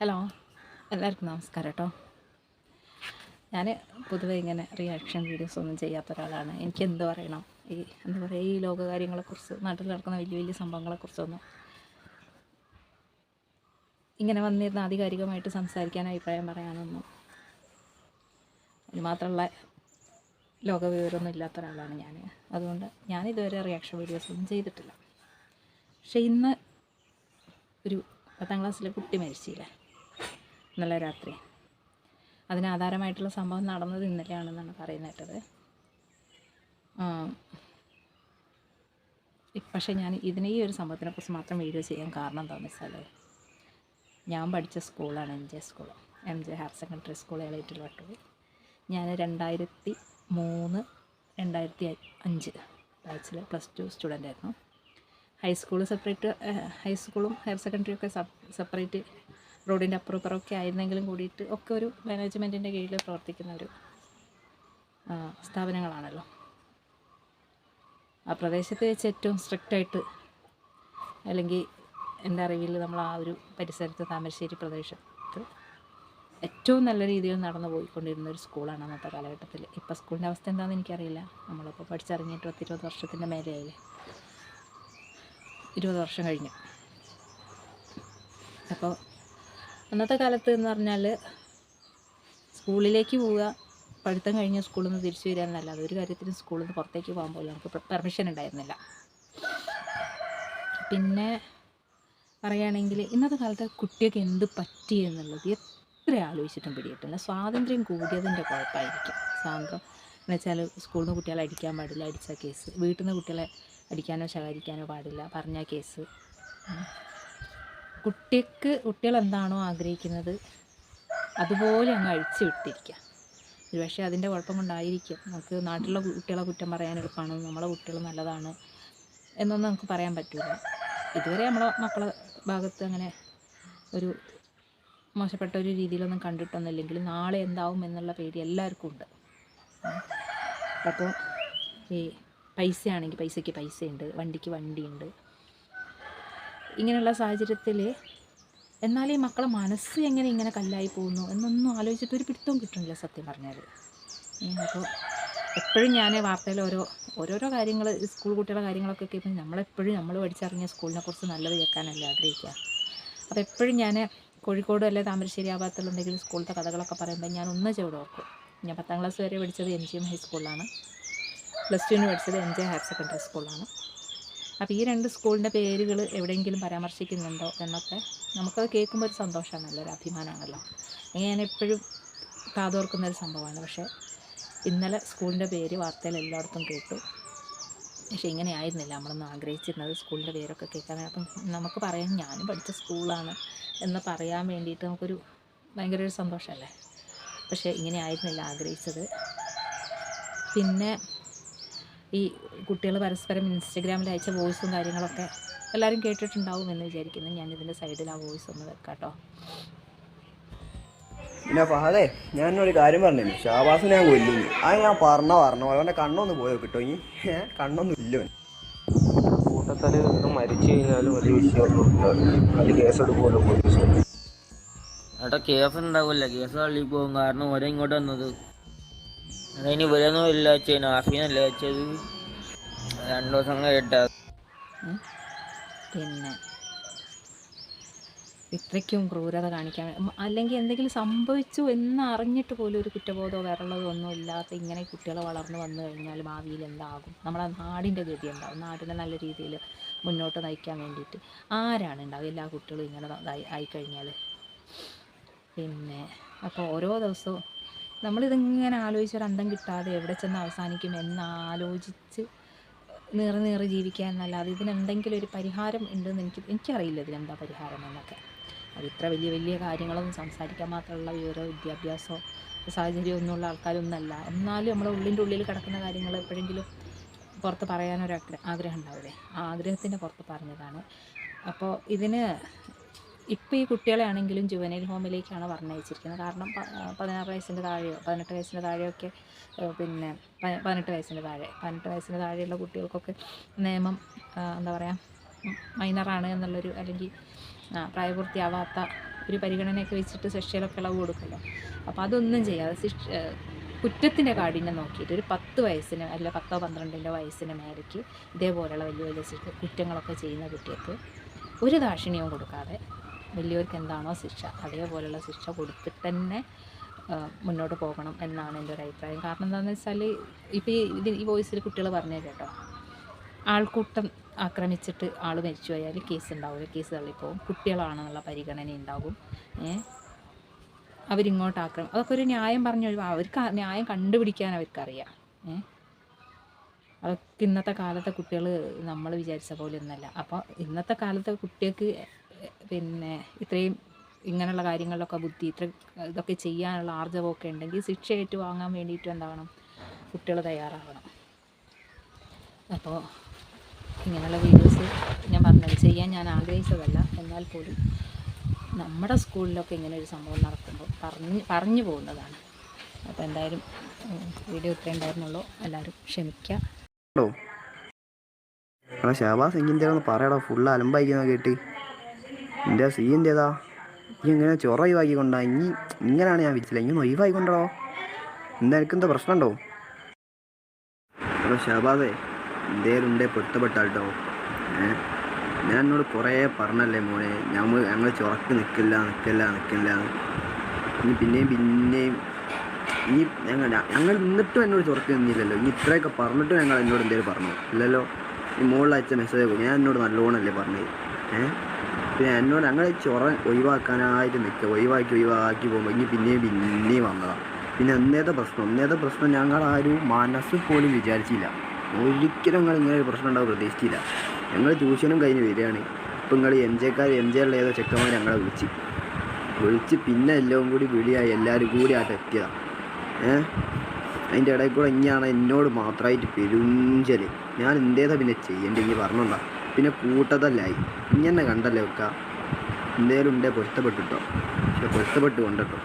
Hello. എല്ലാവർക്കും നമസ്കാരം കേട്ടോ ഞാൻ പൊതുവെ ഇങ്ങനെ റിയാക്ഷൻ വീഡിയോസ് ഒന്നും ചെയ്യാത്ത ഒരാളാണ്. എനിക്ക് എന്ത് പറയണം? ഈ എന്താ പറയുക ഈ ലോകകാര്യങ്ങളെക്കുറിച്ച് നാട്ടിൽ നടക്കുന്ന വലിയ വലിയ സംഭവങ്ങളെക്കുറിച്ചൊന്നും ഇങ്ങനെ വന്നിരുന്ന ആധികാരികമായിട്ട് സംസാരിക്കാൻ അഭിപ്രായം പറയാനൊന്നും മാത്രമുള്ള ലോകവിവരമൊന്നും ഇല്ലാത്ത ഒരാളാണ് ഞാൻ അതുകൊണ്ട് ഞാൻ ഇതുവരെ റിയാക്ഷൻ വീഡിയോസ് ഒന്നും ചെയ്തിട്ടില്ല. പക്ഷേ ഇന്ന് ഒരു പത്താം ക്ലാസ്സിലെ കുട്ടി മരിച്ചില്ലേ ഇന്നലെ രാത്രി. അതിന് ആധാരമായിട്ടുള്ള സംഭവം നടന്നത് ഇന്നലെയാണെന്നാണ് പറയുന്നത് പക്ഷേ ഞാൻ ഇതിനെ ഈ ഒരു സംഭവത്തിനെക്കുറിച്ച് മാത്രം വീഡിയോ ചെയ്യാൻ കാരണം എന്താണെന്ന് വെച്ചാൽ ഞാൻ പഠിച്ച സ്കൂളാണ് M J school. M J higher secondary school Elettil Vattoor. ഞാൻ രണ്ടായിരത്തി മൂന്ന് രണ്ടായിരത്തി അഞ്ച് ബാച്ചിൽ പ്ലസ് ടു സ്റ്റുഡന്റ് ആയിരുന്നു. ഹൈസ്കൂൾ സെപ്പറേറ്റ് ഹൈസ്കൂളും ഹയർ സെക്കൻഡറിയൊക്കെ സെപ്പറേറ്റ് റോഡിന്റെ അപ്പുറപ്പുറമൊക്കെ ആയിരുന്നെങ്കിലും കൂടിയിട്ട് ഒക്കെ ഒരു മാനേജ്മെന്റിന്റെ കീഴിൽ പ്രവർത്തിക്കുന്ന ഒരു സ്ഥാപനങ്ങളാണല്ലോ. ആ പ്രദേശത്ത് വെച്ച് ഏറ്റവും സ്ട്രിക്റ്റായിട്ട് അല്ലെങ്കിൽ എന്റെ അറിവിൽ നമ്മൾ ആ ഒരു പരിസരത്ത് താമരശ്ശേരി പ്രദേശത്ത് ഏറ്റവും നല്ല രീതിയിൽ നടന്നു പോയിക്കൊണ്ടിരുന്ന ഒരു സ്കൂളാണ് അന്നത്തെ കാലഘട്ടത്തിൽ ഇപ്പോൾ സ്കൂളിന്റെ അവസ്ഥ എന്താണെന്ന് എനിക്കറിയില്ല. നമ്മളിപ്പോൾ പഠിച്ചിറങ്ങിയിട്ട് പത്തിരുപത് വർഷത്തിന്റെ മേലെയായില്ലേ? ഇരുപത് വർഷം കഴിഞ്ഞു. അപ്പോൾ അന്നത്തെ കാലത്ത് എന്ന് പറഞ്ഞാൽ സ്കൂളിലേക്ക് പോവുക പഠിത്തം കഴിഞ്ഞ് സ്കൂളിൽ നിന്ന് തിരിച്ചു വരിക എന്നല്ലാതെ ഒരു കാര്യത്തിനും സ്കൂളിൽ നിന്ന് പുറത്തേക്ക് പോകാൻ പോലും നമുക്ക് പെർമിഷൻ ഉണ്ടായിരുന്നില്ല. പിന്നെ പറയുകയാണെങ്കിൽ ഇന്നത്തെ കാലത്ത് കുട്ടിയൊക്കെ എന്ത് പറ്റി എന്നുള്ളത് എത്ര ആലോചിച്ചിട്ടും പിടിയിട്ടില്ല സ്വാതന്ത്ര്യം കൂടിയതിന്റെ കുഴപ്പമായിരിക്കും. സ്വാതന്ത്ര്യം എന്ന് വെച്ചാൽ സ്കൂളിൽ നിന്ന് കുട്ടികളെ അടിക്കാൻ പാടില്ല അടിച്ച കേസ് വീട്ടിൽ നിന്ന് കുട്ടികളെ അടിക്കാനോ ശകാരിക്കാനോ പാടില്ല പറഞ്ഞ കേസ്. കുട്ടിക്ക് കുട്ടികൾ എന്താണോ ആഗ്രഹിക്കുന്നത് അതുപോലെ അങ്ങ് അഴിച്ചു വിട്ടിരിക്കുക. പക്ഷേ അതിന്റെ കുഴപ്പം കൊണ്ടായിരിക്കും നമുക്ക് നാട്ടിലുള്ള കുട്ടികളെ കുറ്റം പറയാൻ എളുപ്പമാണ്. നമ്മളെ കുട്ടികൾ നല്ലതാണ് എന്നൊന്നും നമുക്ക് പറയാൻ പറ്റില്ല ഇതുവരെ നമ്മളെ മക്കളെ ഭാഗത്ത് അങ്ങനെ ഒരു മോശപ്പെട്ട ഒരു രീതിയിലൊന്നും കണ്ടിട്ടൊന്നുമില്ലെങ്കിൽ നാളെ എന്താവും എന്നുള്ള പേടി എല്ലാവർക്കും ഉണ്ട്. അപ്പോൾ ഈ പൈസയാണെങ്കിൽ പൈസയ്ക്ക് പൈസയുണ്ട് വണ്ടിക്ക് വണ്ടിയുണ്ട്. ഇങ്ങനെയുള്ള സാഹചര്യത്തിൽ എന്നാൽ ഈ മക്കളെ മനസ്സ് എങ്ങനെ ഇങ്ങനെ കല്ലായി പോകുന്നു എന്നൊന്നും ആലോചിച്ചിട്ട് ഒരു പിടുത്തവും കിട്ടുന്നില്ല സത്യം പറഞ്ഞാൽ അപ്പോൾ എപ്പോഴും ഞാൻ വാർത്തയിൽ ഓരോ ഓരോരോ കാര്യങ്ങൾ സ്കൂൾ കുട്ടികളുടെ കാര്യങ്ങളൊക്കെ കേൾക്കുമ്പോൾ നമ്മളെപ്പോഴും നമ്മൾ പഠിച്ചിറങ്ങിയ സ്കൂളിനെ കുറിച്ച് നല്ലത് കേൾക്കാനല്ലേ ആഗ്രഹിക്കുക. അപ്പോൾ എപ്പോഴും ഞാൻ കോഴിക്കോട് അല്ലെ താമരശ്ശേരി ആ ഭാഗത്തുള്ള സ്കൂളിലത്തെ കഥകളൊക്കെ പറയുമ്പോൾ ഞാൻ ഒന്ന് ചെവിടെ ഓർക്കും ഞാൻ പത്താം ക്ലാസ് വരെ പഠിച്ചത് എം ജി എം ഹൈസ്കൂളിലാണ്. പ്ലസ് ടുവിന് പഠിച്ചത് എം ജെ ഹയർ സെക്കൻഡറി സ്കൂളിലാണ്. അപ്പോൾ ഈ രണ്ട് സ്കൂളിന്റെ പേരുകൾ എവിടെയെങ്കിലും പരാമർശിക്കുന്നുണ്ടോ എന്നൊക്കെ നമുക്കത് കേൾക്കുമ്പോൾ ഒരു സന്തോഷമാണല്ലോ ഒരു അഭിമാനമാണല്ലോ. ഇങ്ങനെ എപ്പോഴും കാതോർക്കുന്ന ഒരു സംഭവമാണ്. പക്ഷേ ഇന്നലെ സ്കൂളിന്റെ പേര് വാർത്തയിൽ എല്ലായിടത്തും കേട്ടു. പക്ഷേ ഇങ്ങനെ ആയിരുന്നില്ല. നമ്മളൊന്നും ആഗ്രഹിച്ചിരുന്നത് സ്കൂളിന്റെ പേരൊക്കെ കേൾക്കാൻ അപ്പം നമുക്ക് പറയാൻ ഞാനും പഠിച്ച സ്കൂളാണ് എന്ന് പറയാൻ വേണ്ടിയിട്ട് നമുക്കൊരു ഭയങ്കര ഒരു സന്തോഷമല്ലേ? പക്ഷേ ഇങ്ങനെ ആയിരുന്നില്ല ആഗ്രഹിച്ചത്. പിന്നെ ഈ കുട്ടികൾ പരസ്പരം ഇൻസ്റ്റഗ്രാമിൽ അയച്ച വോയിസും കാര്യങ്ങളൊക്കെ എല്ലാവരും കേട്ടിട്ടുണ്ടാവും എന്ന് വിചാരിക്കുന്നു. ഞാൻ ഇതിന്റെ സൈഡിൽ ആ വോയിസ് ഒന്ന് വെക്കാം കേട്ടോ പിന്നെ ഫഹദേ ഞാനൊരു കാര്യം പറഞ്ഞു ഷാബാസിനെ ഞാൻ കൊല്ലുന്നു. ആ ഞാൻ പറഞ്ഞ പറഞ്ഞ. പോലെ അവന്റെ കണ്ണൊന്ന് പോയോ കിട്ടോ ഇനി. കണ്ണൊന്നും ഇല്ല. നിന്ന് മരിച്ചു കഴിഞ്ഞാലും വലിയ വിഷയമൊന്നും അത് കേസെടുക്കുമല്ലോ പോലീസ്. കേസ് ഉണ്ടാവില്ല. കേസ് തള്ളി പോകും. കാരണം ഓരോ ഇങ്ങോട്ട് വന്നത് അതിന് ഇവരൊന്നും ഇല്ല വെച്ചത് നാഫീനല്ല വെച്ചത് രണ്ടു ദിവസം കേട്ടാ. പിന്നെ ഇത്രയ്ക്കും ക്രൂരത കാണിക്കാൻ അല്ലെങ്കിൽ എന്തെങ്കിലും സംഭവിച്ചു എന്ന് അറിഞ്ഞിട്ട് പോലും ഒരു കുറ്റബോധമോ വേറുള്ളതോ ഒന്നും ഇല്ലാത്ത ഇങ്ങനെ കുട്ടികൾ വളർന്നു വന്നു കഴിഞ്ഞാൽ ഭാവിയിൽ എന്താകും? നമ്മളെ നാടിന്റെ ഗതി എന്താകും? നാടിനെ നല്ല രീതിയിൽ മുന്നോട്ട് നയിക്കാൻ വേണ്ടിയിട്ട് ആരാണ് ഉണ്ടാവുക? എല്ലാ കുട്ടികളും ഇങ്ങനെ ആയിക്കഴിഞ്ഞാൽ പിന്നെ അപ്പോൾ ഓരോ ദിവസവും നമ്മളിതിങ്ങനെ ആലോചിച്ചൊരു അന്തം കിട്ടാതെ എവിടെ ചെന്ന് അവസാനിക്കും എന്ന് ആലോചിച്ച് നീറി നീറി ജീവിക്കുക എന്നല്ലാതെ ഇതിനെന്തെങ്കിലും ഒരു പരിഹാരം ഉണ്ടെന്ന് എനിക്ക് എനിക്കറിയില്ല ഇതിനെന്താ പരിഹാരം എന്നൊക്കെ. അത് ഇത്ര വലിയ വലിയ കാര്യങ്ങളൊന്നും സംസാരിക്കാൻ മാത്രമുള്ള വിവരമോ വിദ്യാഭ്യാസമോ സാഹചര്യമോ ഒന്നുമുള്ള ആൾക്കാരൊന്നല്ല എന്നാലും നമ്മുടെ ഉള്ളിന്റെ ഉള്ളിൽ കിടക്കുന്ന കാര്യങ്ങൾ എപ്പോഴെങ്കിലും പുറത്ത് പറയാനൊരു ആഗ്ര- ആഗ്രഹം ഉണ്ടാവില്ലേ? ആ ആഗ്രഹത്തിന്റെ പുറത്ത് പറഞ്ഞതാണ്. അപ്പോൾ ഇതിന് ഇപ്പോൾ ഈ കുട്ടികളെ ആണെങ്കിലും ജുവനൈൽ ഹോമിലേക്കാണ് പറഞ്ഞയച്ചിരിക്കുന്നത് കാരണം പതിനാറ് വയസ്സിന്റെ താഴെയോ പതിനെട്ട് വയസ്സിന്റെ താഴെയൊക്കെ പിന്നെ പതിനെട്ട് വയസ്സിന്റെ താഴെ പതിനെട്ട് വയസ്സിന്റെ താഴെയുള്ള കുട്ടികൾക്കൊക്കെ നിയമം എന്താ പറയുക മൈനറാണ് എന്നുള്ളൊരു അല്ലെങ്കിൽ പ്രായപൂർത്തിയാവാത്ത ഒരു പരിഗണനയൊക്കെ വെച്ചിട്ട് ശിക്ഷയിലൊക്കെ ഇളവ് കൊടുക്കുമല്ലോ അപ്പോൾ അതൊന്നും ചെയ്യാതെ ശിക്ഷ കുറ്റത്തിന്റെ കാഠിന്യം നോക്കിയിട്ട് ഒരു പത്ത് വയസ്സിന് അല്ല പത്തോ പന്ത്രണ്ടിന്റെ വയസ്സിന് മേലേക്ക് ഇതേപോലെയുള്ള വലിയ വലിയ കുറ്റങ്ങളൊക്കെ ചെയ്യുന്ന കുട്ടികൾക്ക് ഒരു ദാക്ഷിണ്യവും കൊടുക്കാതെ വലിയവർക്ക് എന്താണോ ശിക്ഷ അതേപോലെയുള്ള ശിക്ഷ കൊടുത്തിട്ട് തന്നെ മുന്നോട്ട് പോകണം എന്നാണ് എന്റെ ഒരു അഭിപ്രായം. കാരണം എന്താണെന്ന് വെച്ചാൽ ഇപ്പോൾ ഈ ഈ വോയിസിൽ കുട്ടികൾ പറഞ്ഞു കേട്ടോ. ആൾക്കൂട്ടം ആക്രമിച്ചിട്ട് ആൾ മരിച്ചു പോയാൽ കേസ് ഉണ്ടാവില്ല കേസ് തള്ളിപ്പോവും. കുട്ടികളാണെന്നുള്ള പരിഗണന ഉണ്ടാകും. അവരിങ്ങോട്ട് ആക്രമം അതൊക്കെ ഒരു ന്യായം പറഞ്ഞു അവർക്ക് ന്യായം കണ്ടുപിടിക്കാൻ അവർക്കറിയാം. അതൊക്കെ ഇന്നത്തെ കാലത്തെ കുട്ടികൾ നമ്മൾ വിചാരിച്ച പോലെ ഒന്നല്ല. അപ്പോൾ ഇന്നത്തെ കാലത്തെ കുട്ടികൾക്ക് പിന്നെ ഇത്രയും ഇങ്ങനെയുള്ള കാര്യങ്ങളിലൊക്കെ ബുദ്ധി ഇത്ര ഇതൊക്കെ ചെയ്യാനുള്ള ആർജവമൊക്കെ ഉണ്ടെങ്കിൽ ശിക്ഷ ഏറ്റുവാങ്ങാൻ വേണ്ടിയിട്ട് എന്താവണം? കുട്ടികൾ തയ്യാറാവണം. അപ്പോൾ ഇങ്ങനെയുള്ള വീഡിയോസ് ഞാൻ പറഞ്ഞത് ചെയ്യാൻ ഞാൻ ആഗ്രഹിച്ചതല്ല. എന്നാൽ പോലും നമ്മുടെ സ്കൂളിലൊക്കെ ഇങ്ങനെ ഒരു സംഭവം നടക്കുമ്പോൾ പറഞ്ഞ് പറഞ്ഞു പോകുന്നതാണ്. അപ്പോൾ എന്തായാലും വീഡിയോ ഇത്രയും ഉണ്ടായിരുന്നുള്ളൂ. എല്ലാവരും ക്ഷമിക്കുക. ഹലോ. ഷാബാസ് ഒന്ന് പറയടാ. ഫുള്ള് അലമ്പായിക്കുന്ന കേട്ട്. എന്റെ സീ എന്തേതാ ഈ ഇങ്ങനെ ചൊറ ഒഴിവാക്കിക്കൊണ്ടാ ഇനി ഇങ്ങനെയാണ് ഞാൻ വിളിച്ചില്ല ഇങ്ങനെ ഒഴിവാക്കിക്കൊണ്ടോ? എന്താ എനിക്കെന്താ പ്രശ്നമുണ്ടോ? എടാ ഷാബാസേ എന്തേലും ഉണ്ടേ പൊട്ടപ്പെട്ടാട്ടോ ഏ? ഞാൻ എന്നോട് കുറേ പറഞ്ഞല്ലേ മോനെ. ഞങ്ങൾ ഞങ്ങൾ ചൊറക്ക് നിൽക്കില്ല നിൽക്കില്ല നിൽക്കില്ല ഇനി പിന്നെയും പിന്നെയും ഇനി ഞങ്ങൾ ഞങ്ങൾ നിന്നിട്ടും എന്നോട് ചൊറക്ക് നിന്നില്ലല്ലോ. ഇനി ഇത്രയൊക്കെ പറഞ്ഞിട്ടും ഞങ്ങൾ എന്നോട് എന്തേലും പറഞ്ഞു? ഇല്ലല്ലോ. ഈ മുകളിൽ അയച്ച മെസ്സേജ് ഞാൻ എന്നോട് നല്ലോണമല്ലേ പറഞ്ഞത്. ഏഹ് പിന്നെ എന്നോട് ഞങ്ങൾ ചൊറ ഒഴിവാക്കാനായിട്ട് നിൽക്കുക. ഒഴിവാക്കി ഒഴിവാക്കി പോകുമ്പോൾ ഇനി പിന്നെയും പിന്നെയും വന്നതാണ് പിന്നെ ഒന്നേത്തെ പ്രശ്നം ഒന്നേത്തെ പ്രശ്നം ഞങ്ങൾ ആരും മനസ്സ് പോലും വിചാരിച്ചില്ല. ഒരിക്കലും ഞങ്ങൾ ഇങ്ങനെ ഒരു പ്രശ്നം ഉണ്ടാവും പ്രതീക്ഷിച്ചില്ല. ഞങ്ങൾ ട്യൂഷനും കഴിഞ്ഞ് വരികയാണ്. ഇപ്പം നിങ്ങൾ എം ജെക്കാർ എം ജെയുള്ള ഏതോ ചെക്കന്മാർ ഞങ്ങളെ വിളിച്ച്. വിളിച്ച് പിന്നെ എല്ലാം കൂടി വിളിയായി എല്ലാവരും കൂടി ആ എത്തിയതാണ് ഏഹ് അതിന്റെ ഇടയിൽ കൂടെ ഇനിയാണ് എന്നോട് മാത്രമായിട്ട് പെരുഞ്ചൽ. ഞാൻ എന്തേതാ പിന്നെ ചെയ്യേണ്ടി ഇനി പറഞ്ഞോണ്ടാ. പിന്നെ കൂട്ടതല്ലായി. ഇങ്ങനെ കണ്ടല്ലേ വെക്കുക എന്തേലും ഉണ്ടേ പൊരുത്തപ്പെട്ടിട്ടോ? പൊരുത്തപ്പെട്ട് കൊണ്ടിട്ടോ?